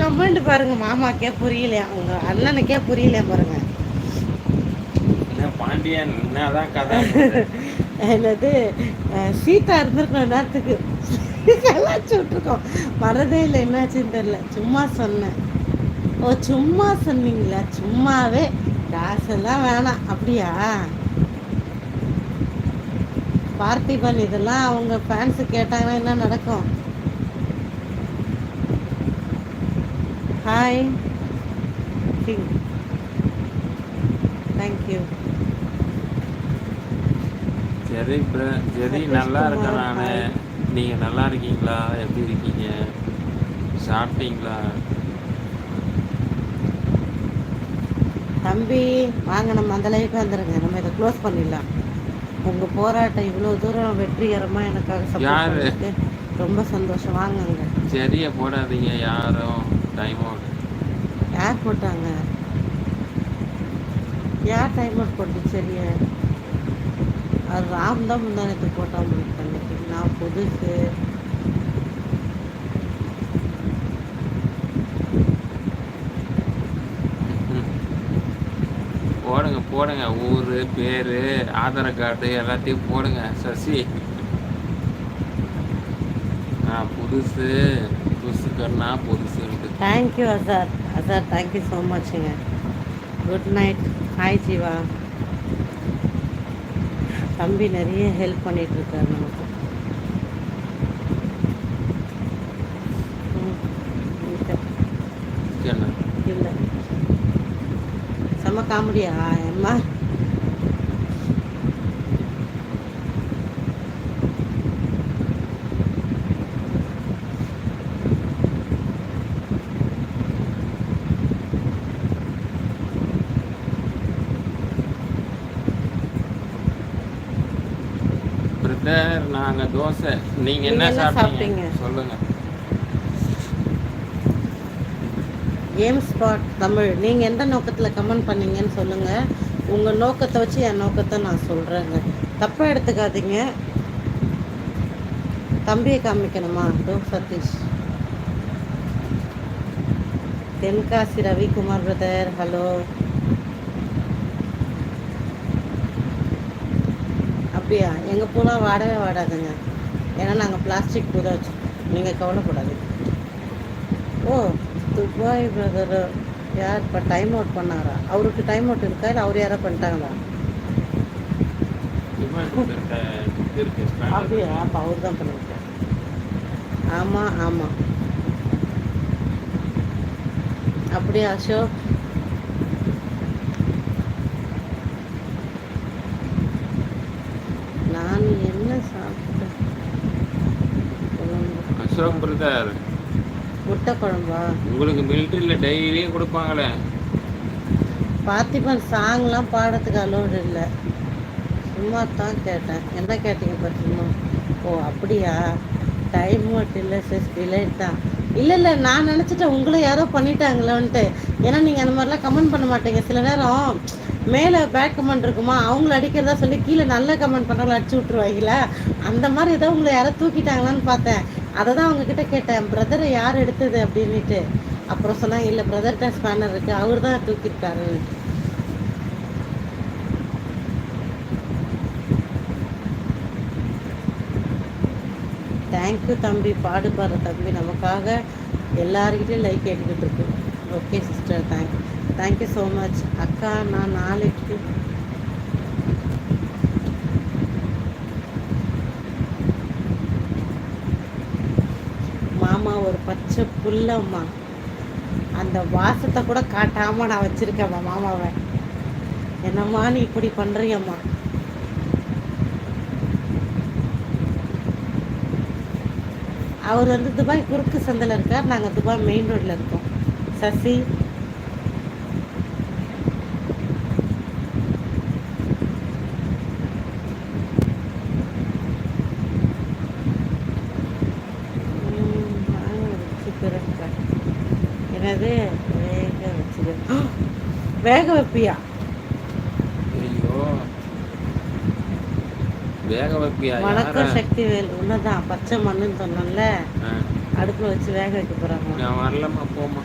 Comment பாருங்க மாமாக்கே புரியலையா? உங்க அண்ணனுக்கே புரியலையா பாருங்க. என்ன பாண்டியன் என்னதான் கதை? என்னது சீதா இருந்திருக்கணும் நேரத்துக்கு கலாச்சி விட்டுருக்கோம். வரதே இல்லை என்னாச்சுன்னு தெரியல. சும்மா சொன்னேன். ஓ சும்மா சொன்னீங்களா? சும்மாவே. காசெல்லாம் வேணாம். அப்படியா? பார்த்திபன் இதெல்லாம் அவங்க ஃபேன்ஸு கேட்டாங்கன்னா என்ன நடக்கும்? ஹாய் தேங்க்யூ சரி ப்ர சரி நல்லா இருக்கேன் நான். நீங்க நல்லா இருக்கீங்களா எப்படி இருக்கீங்க? சாப்பிட்டீங்களா? தம்பி வாங்க நம்ம அந்த லைஃப் வந்துருங்க. நம்ம இதை க்ளோஸ் பண்ணிடலாம். உங்க போராட்டம் இவ்வளோ தூரம் வெற்றிகரமாக எனக்காக ரொம்ப சந்தோஷம். வாங்கங்க சரியா போடாதீங்க யாரும். டைம் அவுட் யார் போட்டாங்க? யார் டைம் அவுட் போட்டு சரியா? அது ராம் தான் முந்தானத்து உங்களுக்கு பண்ணிட்டு நான் புதுசு. போடுங்க போடுங்க. ஊர் பேர் ஆதார் கார்டு எல்லாத்தையும் போடுங்க சசி. ஆ புதுசு. புதுசுக்கன்னா புதுசுன்ட்டு thank you Azhar Azhar thank you so மச்ங்க good night hi Jeeva தம்பி நிறைய ஹெல்ப் பண்ணிட்டு இருக்காரு நமக்கு இல்ல. செம்ம காமெடியா? அம்மா? பிரதர் நாங்க தோசை. நீங்க என்ன நீங்க சாப்பிட்டீங்க? சொல்லுங்க. Game spot Tamil. நீங்கள் எந்த நோக்கத்தில் கமெண்ட் பண்ணீங்கன்னு சொல்லுங்கள் உங்கள் நோக்கத்தை வச்சு என் நோக்கத்தை நான் சொல்கிறேங்க தப்பாக எடுத்துக்காதீங்க. தம்பியை காமிக்கணுமா? டோ சதீஷ். தென்காசி ரவிக்குமார் பிரதர் ஹலோ அப்படியா? எங்கள் பூலாம் வாடவே வாடாதுங்க. ஏன்னா நாங்கள் பிளாஸ்டிக் பூ தான் வச்சுருக்கோம். நீங்கள் கவலைப்படாதீங்க. ஓ துபாய் பிரதர் யார் இப்போ டைம் அவுட் பண்ணாரா? அவருக்கு டைம் அவுட் இருக்கா? இல்லை அவர் யாரோ பண்ணிட்டாங்களா? அப்படியா? அப்போ அவர் தான் பண்ணியிருக்கார் ஆமாம் ஆமாம் அப்படியா அசோக் நான் என்ன சாப்பிட்டேன் அசோக் பிரதர் முட்டை குழம்பா உங்களுக்கு மிலிட்டரியில் டெய்லியும் கொடுப்பாங்களே. பார்த்திபன் சாங்லாம் பாடுறதுக்கு அலோடு இல்லை. சும்மா தான் கேட்டேன். என்ன கேட்டீங்க பார்த்தீங்கன்னா ஓ அப்படியா? டைம் மட்டும் இல்லை சிஸ் டிலேட் தான். இல்லை இல்லை நான் நினச்சிட்டேன் உங்களை யாரோ பண்ணிட்டாங்களோன்ட்டு. ஏன்னா நீங்கள் அந்த மாதிரிலாம் கமெண்ட் பண்ண மாட்டீங்க. சில நேரம் மேலே பேட் கமெண்ட் இருக்குமா? அவங்கள அடிக்கிறதா சொல்லி கீழே நல்ல கமெண்ட் பண்ணாலும் அடிச்சு விட்ருவாங்களா அந்த மாதிரி ஏதோ உங்களை யாரோ தூக்கிட்டாங்களான்னு பார்த்தேன். அதை தான் அவங்கக்கிட்ட கேட்டேன் பிரதரை யார் எடுத்தது? அப்படின்ட்டு அப்புறம் சொன்னாங்க இல்லை பிரதர் ஸ்பேனர் இருக்குது அவர் தான் தூக்கியிருக்காரு. தேங்க்யூ தம்பி பாடுபாடுற தம்பி. நமக்காக எல்லாருக்கிட்டையும் லைக் கேட்டுக்கிட்டு இருக்கு. Okay sister thank thank you so much அக்கா நான் நாளைக்கு பச்சை புல்லம்மா அந்த வாசத்தை கூட காட்டாமல் நான் வச்சுருக்கேம்மா மாமாவை. என்னம்மா நீ இப்படி பண்ணுறியம்மா அவர் வந்து துபாய் குறுக்கு சந்தில் இருக்கார். நாங்கள் துபாய் மெயின் ரோட்டில் இருக்கோம். சசி ம், வாங்க வச்சுக்கிறேன் என்னது? வேக வச்சுக்கிறேன் வேக வைப்பியா? ஐயோ. வேக வைப்பியா? வணக்கம்? சக்தி வேல். உன்னதான் பச்சை மண்ணுன்னு சொன்னோம்ல அடுப்புல வச்சு வேக வைக்க போறாங்க. நான் வரலம்மா போமா